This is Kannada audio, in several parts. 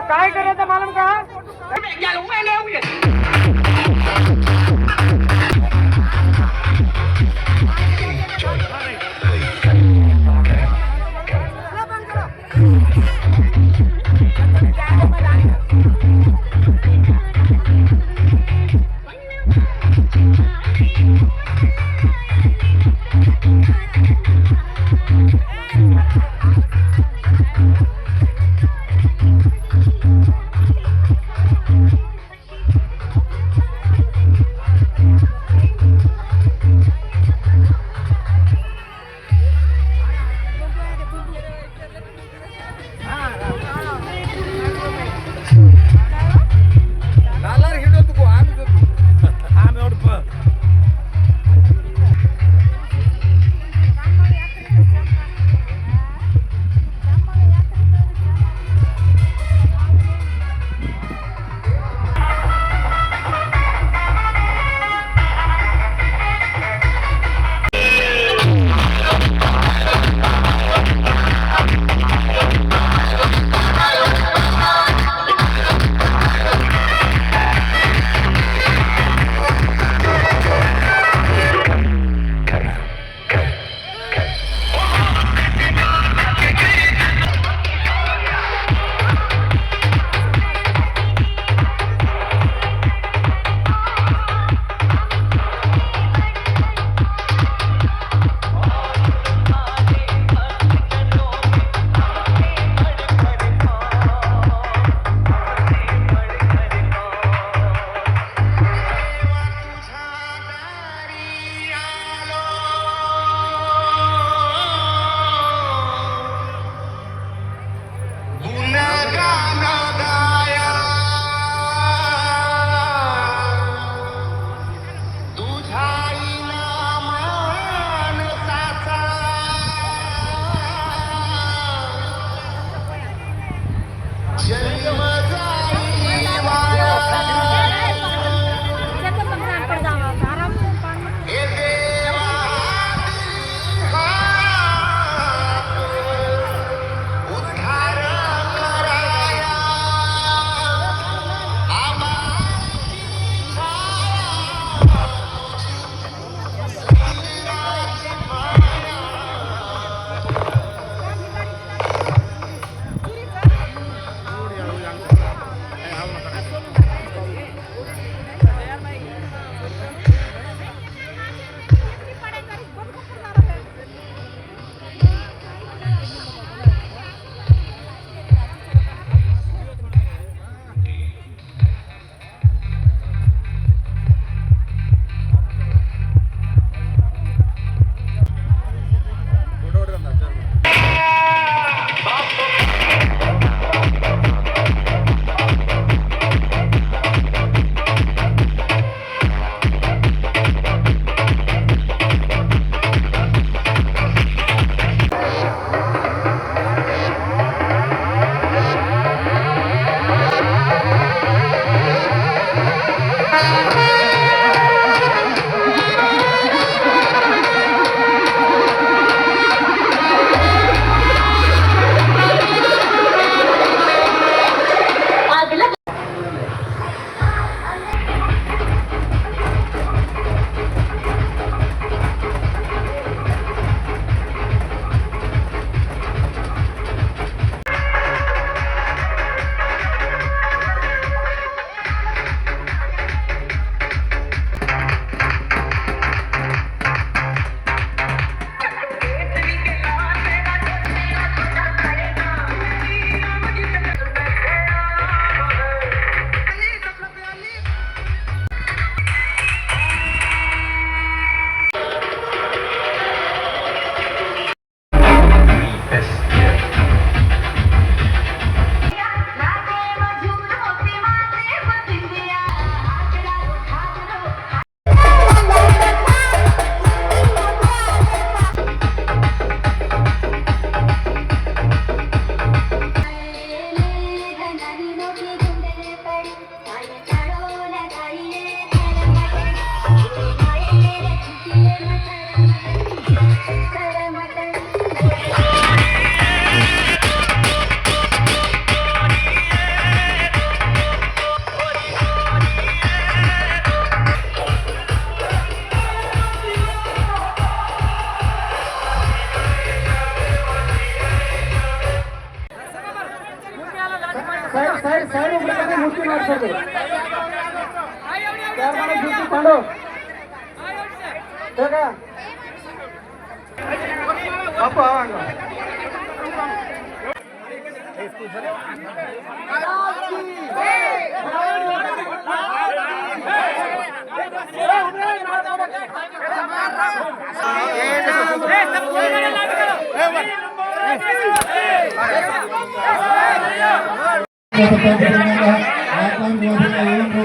काय करायचं मालूम का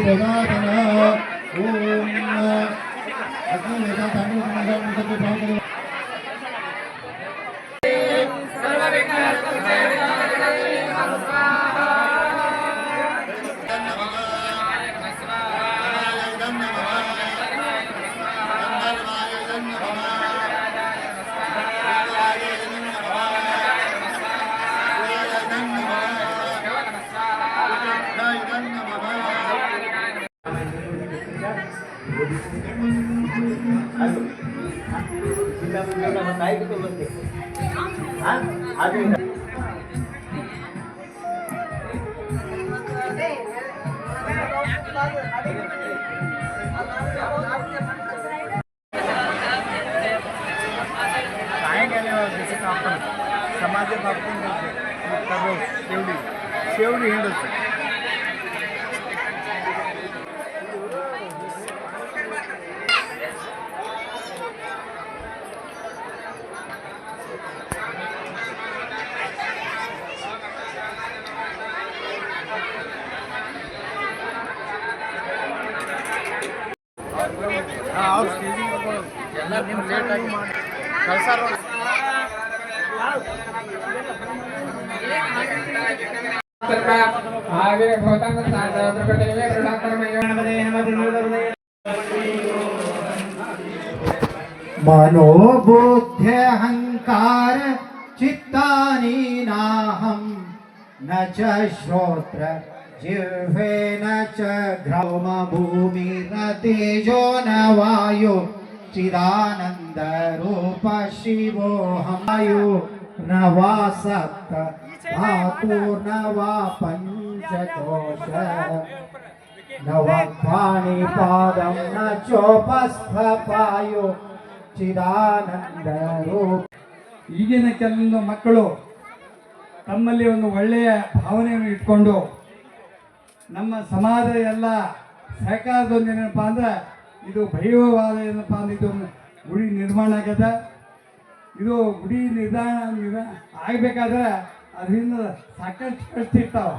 ప్రజాతన ఓం అగ్ని లేదా తండ్రి काय केल्यावर जसं शेवडी शेवडी हिंदच ನಿಮ್ಮ ಲೇಟಾಗಿ ಮಾಡಿ ಕಳ್ಸಾರ मनोबुद्ध्यहङ्कार चित्तानि नाहं न च श्रोत्र जिह्वे न च घ्रौम भूमिर्न तेजो न वायु चिदानन्दरूप शिवोऽहमायु न वा सप्त धातुर्न वा पञ्चकोश ನವಪಾಣಿ ಪಾದಂ ನ ಚೋಪಸ್ಥಪಾಯು ಚಿದಾನಂದ ರೂಪ ಈಗಿನ ಕೆಲವೊಂದು ಮಕ್ಕಳು ತಮ್ಮಲ್ಲಿ ಒಂದು ಒಳ್ಳೆಯ ಭಾವನೆಯನ್ನು ಇಟ್ಕೊಂಡು ನಮ್ಮ ಸಮಾಜ ಎಲ್ಲ ಸಹಕಾರದೊಂದು ಏನಪ್ಪ ಅಂದ್ರೆ ಇದು ಭೈರವವಾದ ಏನಪ್ಪ ಒಂದು ಗುಡಿ ನಿರ್ಮಾಣ ಆಗ್ಯದ ಇದು ಗುಡಿ ನಿರ್ಮಾಣ ಆಗಬೇಕಾದ್ರೆ ಅದರಿಂದ ಸಾಕಷ್ಟು ಕಷ್ಟ ಇರ್ತಾವ.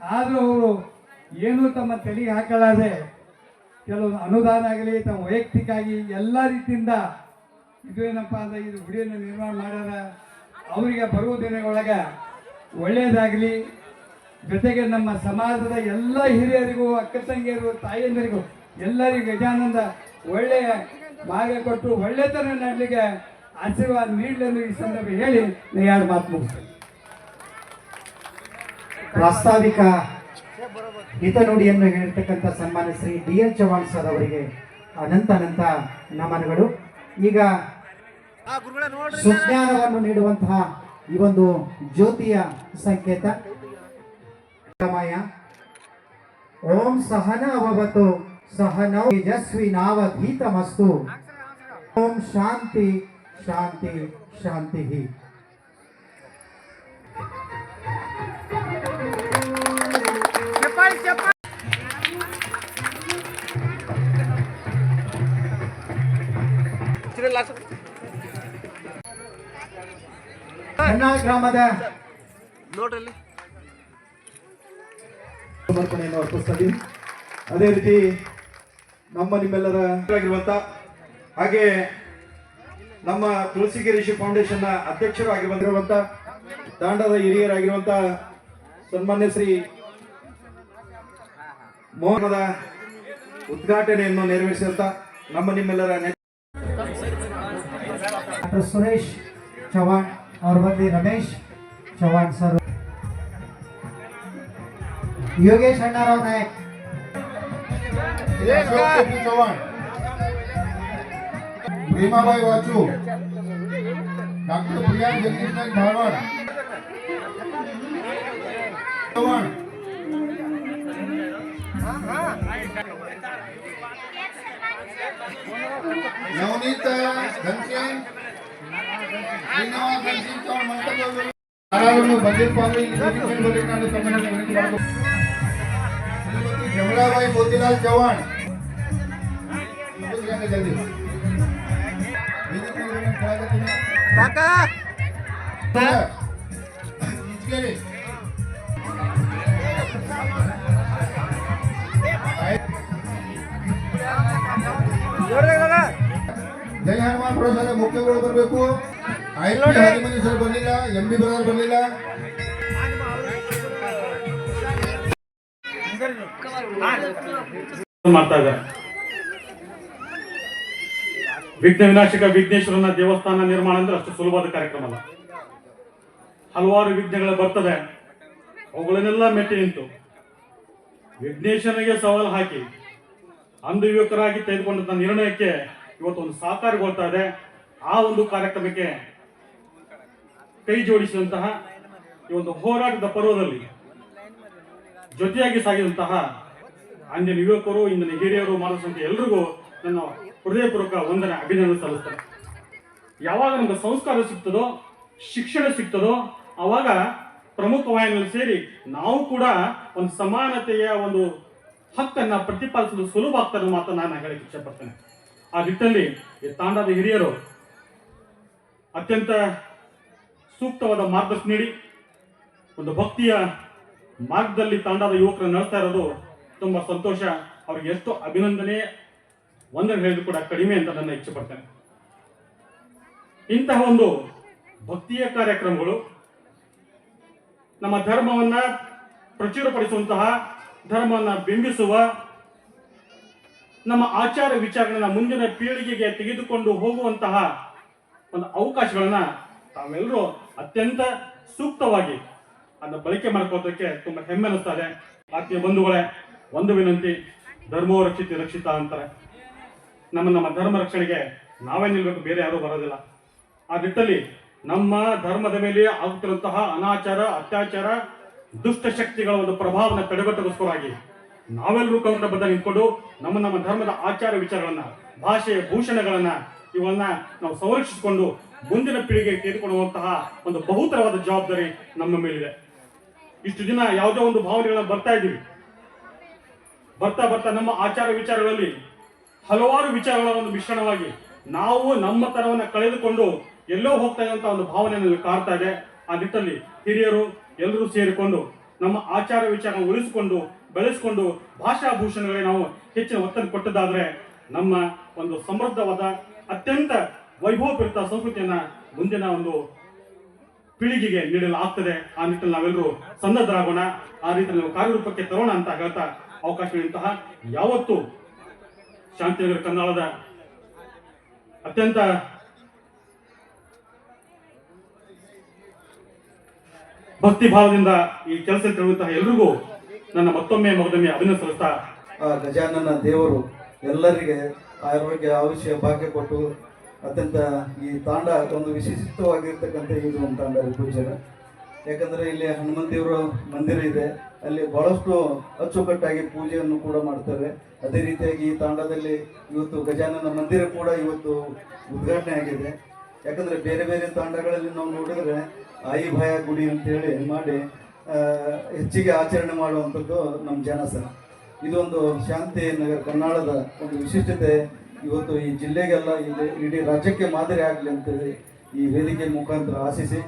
ಆದರೂ ಅವರು ಏನೂ ತಮ್ಮ ತಲೆಗೆ ಹಾಕಲಾರದೆ ಕೆಲವೊಂದು ಅನುದಾನ ಆಗಲಿ, ತಮ್ಮ ವೈಯಕ್ತಿಕವಾಗಿ ಎಲ್ಲ ರೀತಿಯಿಂದ ಇದು ಏನಪ್ಪ ಅಂದ್ರೆ ಇದು ಗುಡಿಯನ್ನು ನಿರ್ಮಾಣ ಮಾಡ್ಯಾರ. ಅವರಿಗೆ ಬರುವ ದಿನಗಳೊಳಗೆ ಒಳ್ಳೆಯದಾಗಲಿ ಜೊತೆಗೆ ನಮ್ಮ ಸಮಾಜದ ಎಲ್ಲ ಹಿರಿಯರಿಗೂ, ಅಕ್ಕ ತಂಗಿಯರು ತಾಯಂದಿರಿಗೂ ಎಲ್ಲರಿಗೂ ಗಜಾನಂದ ಒಳ್ಳೆಯ ಮಾರ್ಗ ಕೊಟ್ಟು ಒಳ್ಳೆತನ ನಡಲಿಕ್ಕೆ ಆಶೀರ್ವಾದ ನೀಡಲೆಂದು ಈ ಸಂದರ್ಭ ಹೇಳಿ ನಾನು ಮಾತು ಮುಗಿಸ್ತೇನೆ. ಪ್ರಾಸ್ತಾವಿಕ ಹಿತನುಡಿಯನ್ನು ಹೇಳಿರ್ತಕ್ಕಂಥ ಸನ್ಮಾನ್ಯ Shri D L Chavan sir ಅವರಿಗೆ ಅನಂತ ಅನಂತ ನಮನಗಳು. ಈಗ ಸುಜ್ಞಾನವನ್ನು ನೀಡುವಂತಹ ಈ ಒಂದು ಜ್ಯೋತಿಯ ಸಂಕೇತ. ಓಂ ಸಹನ ಅವವತು ಸಹನೌ ತೇಜಸ್ವಿ ನಾವಧೀತಮಸ್ತು ಓಂ ಶಾಂತಿ ಶಾಂತಿ ಶಾಂತಿ ಕನ್ನಾಳ ಗ್ರಾಮದ ಸಮರ್ಪಣೆಯನ್ನು ಅರ್ಪಿಸ್ತಾ ಇದ್ದೀವಿ ಅದೇ ರೀತಿ ನಮ್ಮ ನಿಮ್ಮೆಲ್ಲರ ಹಾಗೆ ನಮ್ಮ ತುಳಸಿಗಿರೀಶಿ ಫೌಂಡೇಶನ್ನ ಅಧ್ಯಕ್ಷರು ಆಗಿ ಬಂದಿರುವಂತ ತಾಂಡದ ಹಿರಿಯರಾಗಿರುವಂತ ಸನ್ಮಾನ್ಯ ಶ್ರೀ ಮೋಹನದ ಉದ್ಘಾಟನೆಯನ್ನು ನೆರವೇರಿಸಿದಂತ ನಮ್ಮ ನಿಮ್ಮೆಲ್ಲರ ಸುರೇಶ್ ಚವಾಣ್ ಅವ್ರ ಬಂದಿ ರಮೇಶ್ ಚವಾಣ್ ಸರ್. ಯೋಗೇಶ್ ಅಣ್ಣಾರಾವ್ ನಾಯಕ್. ચૌહાણ ભીમાભાઈ વાચુ. ડોક્ટર પ્રિયા જગદીશભાઈ ધારવાડ. ચૌહાણ. નવનીત ઘનશ્યામ. શ્રીનિવાસ ઘનશ્યામ ચૌહાણ મંતવ્ય બજેટ પામી ಬಂದಿರಪ್ಪ ಅಂದ್ರೆ ಇಲ್ಲಿ ವೇದಿಕೆ ಮೇಲೆ ಬರ್ಲಿಕ್ಕೆ ನಾನು ತಮ್ಮನ್ನ ವಿನಂತಿ ಮಾಡ್ಬೇಕು ಶ್ರೀಮತಿ ಜಮಲಾಬಾಯಿ ಮೋತಿಲಾಲ್ ಚೌಹಾಣ್ ಕೂತ್ಕೊಂಡು ಜಲ್ದಿ ವೇದಿಕೆ ಮೇಲೆ ಬರ್ಲಿಕ್ಕೆ ಸ್ವಾಗತಿನ. ಈಚೆಗೆ. ಜೈ ಹನುಮಾನ್ ಪ್ರಸಾದ ಮುಖ್ಯಗಳು ಬರಬೇಕು ಐ ಪಿ ಹದಿಮನಿ ಸರ್ ಬರಲಿಲ್ಲ ಎಂ ಬಿ ಬ್ರದರ್ ಬರಲಿಲ್ಲ ಮಾಡ್ತಾ ಇದ್ದಾರೆ ವಿಘ್ನ ವಿನಾಶಕ ವಿಘ್ನೇಶ್ವರನ ದೇವಸ್ಥಾನ ನಿರ್ಮಾಣ ಅಂದ್ರೆ ಅಷ್ಟು ಸುಲಭದ ಕಾರ್ಯಕ್ರಮ ಅಲ್ಲ. ಹಲವಾರು ವಿಘ್ನಗಳು ಬರ್ತದೆ ಅವುಗಳನ್ನೆಲ್ಲ ಮೆಟ್ಟಿ ನಿಂತು ವಿಘ್ನೇಶ್ವರನಿಗೆ ಸವಾಲು ಹಾಕಿ ಅಂಧ ಯುವಕರಾಗಿ ತೆಗೆದುಕೊಂಡಂತ ನಿರ್ಣಯಕ್ಕೆ ಇವತ್ತು ಒಂದು ಸಾಕಾರಗೊಳ್ತಾ ಇದೆ. ಆ ಒಂದು ಕಾರ್ಯಕ್ರಮಕ್ಕೆ ಕೈ ಜೋಡಿಸಿದಂತಹ ಈ ಒಂದು ಹೋರಾಟದ ಪರ್ವದಲ್ಲಿ ಜೊತೆಯಾಗಿ ಸಾಗಿದಂತಹ ಅಂದಿನ ಯುವಕರು ಇಂದಿನ ಹಿರಿಯರು ಮಾರ್ಗಸಂತ ಎಲ್ರಿಗೂ ನನ್ನ ಹೃದಯಪೂರ್ವಕ ವಂದನೆ, ಅಭಿನಂದನೆ ಸಲ್ಲಿಸ್ತೇನೆ. ಯಾವಾಗ ನಮ್ಗೆ ಸಂಸ್ಕಾರ ಸಿಗ್ತದೋ, ಶಿಕ್ಷಣ ಸಿಗ್ತದೋ, ಅವಾಗ ಪ್ರಮುಖ ವಾಹಿನಿಯಲ್ಲಿ ಸೇರಿ ನಾವು ಕೂಡ ಒಂದು ಸಮಾನತೆಯ ಒಂದು ಹಕ್ಕನ್ನ ಪ್ರತಿಪಾದಿಸಲು ಸುಲಭ ಆಗ್ತದೆ ಮಾತ್ರ ನಾನು ಹೇಳಕ್ಕೆ ಇಷ್ಟಪಡ್ತೇನೆ. ಆ ನಿಟ್ಟಿನಲ್ಲಿ ಈ ತಾಂಡದ ಹಿರಿಯರು ಅತ್ಯಂತ ಸೂಕ್ತವಾದ ಮಾರ್ಗದರ್ಶನ ನೀಡಿ, ಒಂದು ಭಕ್ತಿಯ ಮಾರ್ಗದಲ್ಲಿ ತಾಂಡದ ಯುವಕರನ್ನು ನಡೆಸ್ತಾ ಇರೋದು ತುಂಬಾ ಸಂತೋಷ. ಅವ್ರಿಗೆ ಎಷ್ಟು ಅಭಿನಂದನೆ. ಒಂದನ್ನು ಹೇಳಿದ್ರು ಕೂಡ ಕಡಿಮೆ ಅಂತ ನನ್ನ ಇಚ್ಛೆ ಪಡ್ತೇನೆ. ಇಂತಹ ಒಂದು ಭಕ್ತಿಯ ಕಾರ್ಯಕ್ರಮಗಳು ನಮ್ಮ ಧರ್ಮವನ್ನ ಪ್ರಚುರಪಡಿಸುವಂತಹ, ಧರ್ಮವನ್ನ ಬಿಂಬಿಸುವ, ನಮ್ಮ ಆಚಾರ ವಿಚಾರಗಳನ್ನ ಮುಂದಿನ ಪೀಳಿಗೆಗೆ ತೆಗೆದುಕೊಂಡು ಹೋಗುವಂತಹ ಒಂದು ಅವಕಾಶಗಳನ್ನ ತಾವೆಲ್ಲರೂ ಅತ್ಯಂತ ಸೂಕ್ತವಾಗಿ ಅದನ್ನ ಬಳಕೆ ಮಾಡ್ಕೋದಕ್ಕೆ ತುಂಬಾ ಹೆಮ್ಮೆ ಅನಿಸ್ತಾ ಇದೆ ಆತ್ಮೀಯ ಬಂಧುಗಳೇ ಒಂದು ವಿನಂತಿ, ಧರ್ಮೋ ರಕ್ಷಿತ ರಕ್ಷಿತ ಅಂತಾರೆ. ನಮ್ಮ ನಮ್ಮ ಧರ್ಮ ರಕ್ಷಣೆಗೆ ನಾವೇ ನಿಲ್ಬೇಕು, ಬೇರೆ ಯಾರೂ ಬರೋದಿಲ್ಲ. ಆ ನಿಟ್ಟಲ್ಲಿ ನಮ್ಮ ಧರ್ಮದ ಮೇಲೆ ಆಗುತ್ತಿರುವಂತಹ ಅನಾಚಾರ, ಅತ್ಯಾಚಾರ, ದುಷ್ಟ ಶಕ್ತಿಗಳ ಒಂದು ಪ್ರಭಾವನ ತಡೆಗಟ್ಟಗೋಸ್ಕರವಾಗಿ ನಾವೆಲ್ಲರೂ ಕೌಂಟ ಬದ್ಧ ನಿಂತ್ಕೊಂಡು ನಮ್ಮ ನಮ್ಮ ಧರ್ಮದ ಆಚಾರ ವಿಚಾರಗಳನ್ನ, ಭಾಷೆಯ ಭೂಷಣಗಳನ್ನ ಇವನ್ನ ನಾವು ಸಂರಕ್ಷಿಸಿಕೊಂಡು ಮುಂದಿನ ಪೀಳಿಗೆಗೆ ತೆಗೆದುಕೊಳ್ಳುವಂತಹ ಒಂದು ಬಹುತರವಾದ ಜವಾಬ್ದಾರಿ ನಮ್ಮ ಮೇಲಿದೆ. ಇಷ್ಟು ದಿನ ಯಾವುದೋ ಒಂದು ಭಾವನೆಗಳನ್ನ ಬರ್ತಾ ಇದ್ದೀವಿ. ಬರ್ತಾ ಬರ್ತಾ ನಮ್ಮ ಆಚಾರ ವಿಚಾರಗಳಲ್ಲಿ ಹಲವಾರು ವಿಚಾರಗಳ ಒಂದು ಮಿಶ್ರಣವಾಗಿ ನಾವು ನಮ್ಮ ತನವನ್ನು ಕಳೆದುಕೊಂಡು ಎಲ್ಲೋ ಹೋಗ್ತಾ ಇರುವಂತ ಒಂದು ಭಾವನೆ ನಮಗೆ ಕಾಡ್ತಾ ಇದೆ. ಆ ನಿಟ್ಟಲ್ಲಿ ಹಿರಿಯರು ಎಲ್ಲರೂ ಸೇರಿಕೊಂಡು ನಮ್ಮ ಆಚಾರ ವಿಚಾರ ಉಳಿಸಿಕೊಂಡು, ಬೆಳೆಸಿಕೊಂಡು ಭಾಷಾಭೂಷಣಗಳಿಗೆ ನಾವು ಹೆಚ್ಚಿನ ಒತ್ತನ್ನು ಕೊಟ್ಟದ್ದಾದರೆ ನಮ್ಮ ಒಂದು ಸಮೃದ್ಧವಾದ, ಅತ್ಯಂತ ವೈಭವಪೀರಿತ ಸಂಸ್ಕೃತಿಯನ್ನ ಮುಂದಿನ ಒಂದು ಪೀಳಿಗೆಗೆ ನೀಡಲು ಆಗ್ತದೆ ಆ ನಿಟ್ಟಿನಲ್ಲಿ ನಾವೆಲ್ಲರೂ ಸನ್ನದ್ಧರಾಗೋಣ. ಆ ರೀತಿಯಲ್ಲಿ ನಾವು ಕಾರ್ಯರೂಪಕ್ಕೆ ತರೋಣ ಅಂತ ಹೇಳ್ತಾ ಅವಕಾಶಗಳಂತಹ ಯಾವತ್ತು ಶಾಂತಿನಗರ ಕನ್ನಡದ ಅತ್ಯಂತ ಭಕ್ತಿ ಭಾವದಿಂದ ಈ ಕೆಲಸ ತಿರುಗುವಂತಹ ಎಲ್ರಿಗೂ ನನ್ನ ಮತ್ತೊಮ್ಮೆ ಮಗದೊಮ್ಮೆ ಅಭಿನಂದನೆ ಸಲ್ಲಿಸ್ತಾ ಆ ಗಜಾನನ ದೇವರು ಎಲ್ಲರಿಗೆ ಆರೋಗ್ಯ, ಆಯುಷ್ಯ, ಭಾಗ್ಯ ಕೊಟ್ಟು ಅತ್ಯಂತ ಈ ತಾಂಡ ಒಂದು ವಿಶಿಷ್ಟವಾಗಿರ್ತಕ್ಕಂಥ ಇದು ಒಂದು ತಾಂಡ ಪೂಜ್ಯರ ಯಾಕಂದ್ರೆ ಇಲ್ಲಿ ಹನುಮಂತ ದೇವರ ಮಂದಿರ ಇದೆ. ಅಲ್ಲಿ ಬಹಳಷ್ಟು ಅಚ್ಚುಕಟ್ಟಾಗಿ ಪೂಜೆಯನ್ನು ಕೂಡ ಮಾಡ್ತಾರೆ. ಅದೇ ರೀತಿಯಾಗಿ ಈ ತಾಂಡದಲ್ಲಿ ಇವತ್ತು ಗಜಾನನ ಮಂದಿರ ಕೂಡ ಇವತ್ತು ಉದ್ಘಾಟನೆ ಆಗಿದೆ. ಯಾಕಂದ್ರೆ ಬೇರೆ ಬೇರೆ ತಾಂಡಗಳಲ್ಲಿ ನಾವು ನೋಡಿದ್ರೆ ಆಯಿ ಭಯ ಗುಡಿ ಅಂತೇಳಿ ಮಾಡಿ ಹೆಚ್ಚಿಗೆ ಆಚರಣೆ ಮಾಡುವಂಥದ್ದು ನಮ್ಮ ಜನಸ ಇದೊಂದು ಶಾಂತಿ ನಗರ ಕನ್ನಡದ ಒಂದು ವಿಶಿಷ್ಟತೆ. ಇವತ್ತು ಈ ಜಿಲ್ಲೆಗೆಲ್ಲ ಇಲ್ಲಿ ಇಡೀ ರಾಜ್ಯಕ್ಕೆ ಮಾದರಿ ಆಗಲಿ ಅಂತೇಳಿ ಈ ವೇದಿಕೆ ಮುಖಾಂತರ ಆಶಿಸಿ